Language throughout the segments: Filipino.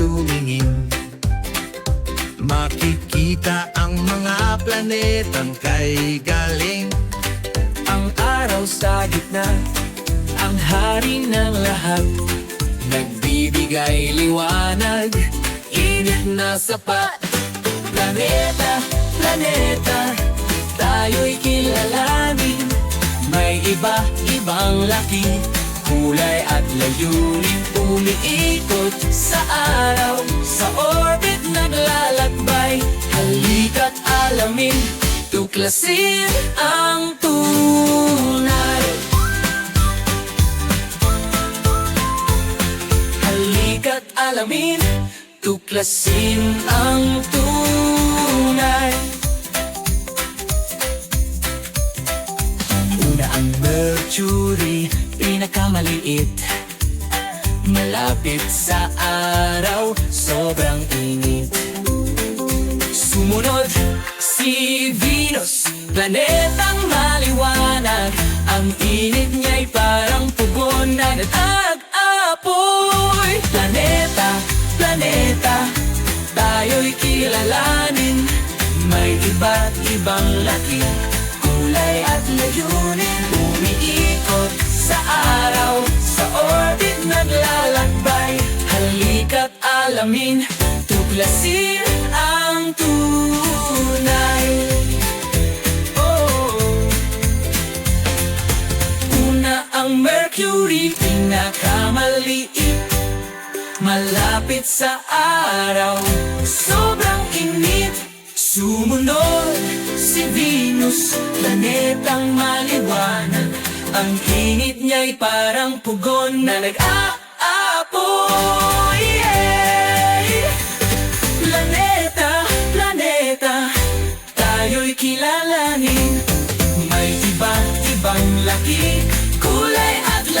tumingin. Makikita ang mga planetang kay galing. Ang araw sa gitna, ang hari ng lahat. Nagbibigay liwanag, init na sapat. Planeta, planeta, tayo'y kilalanin. May iba-ibang laki. Kulay at layunin Umiikot sa araw. Sa orbit naglalakbay Halika't alamin Tuklasin ang tunay. Halika't alamin Tuklasin ang tunay. Una ang Mercury Pinakamaliit Malapit sa araw Sobrang init. Sumunod si Venus Planetang maliwanag. Ang init niya'y parang pugon na nag-ag-apoy Planeta, planeta Tayo'y kilalanin. May iba't ibang laki Kulay at layunin. Umiikot sa araw Halika't alamin. Tuklasin ang tunay. Oh. Una ang Mercury Pinakamaliit. Malapit sa araw. Sobrang init. Sumunod si Venus Planetang maliwanag. Ang init niya'y parang pugon na nag-aapoy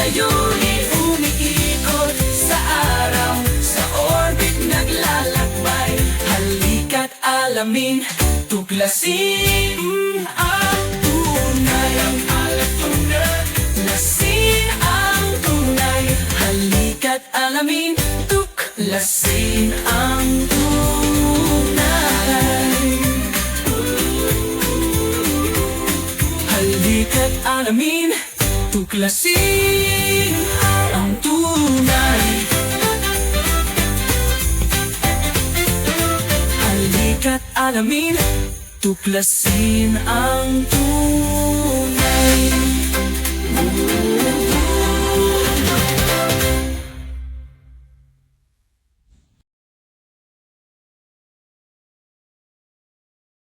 layunin. Umiikot sa araw Sa orbit naglalakbay. Halika't alamin Tuklasin ang tunay. Ang alat Tuklasin ang tunay. Halika't alamin Tuklasin ang tunay. Halika't alamin Tuklasin ang tunay. Halika't alamin Tuklasin ang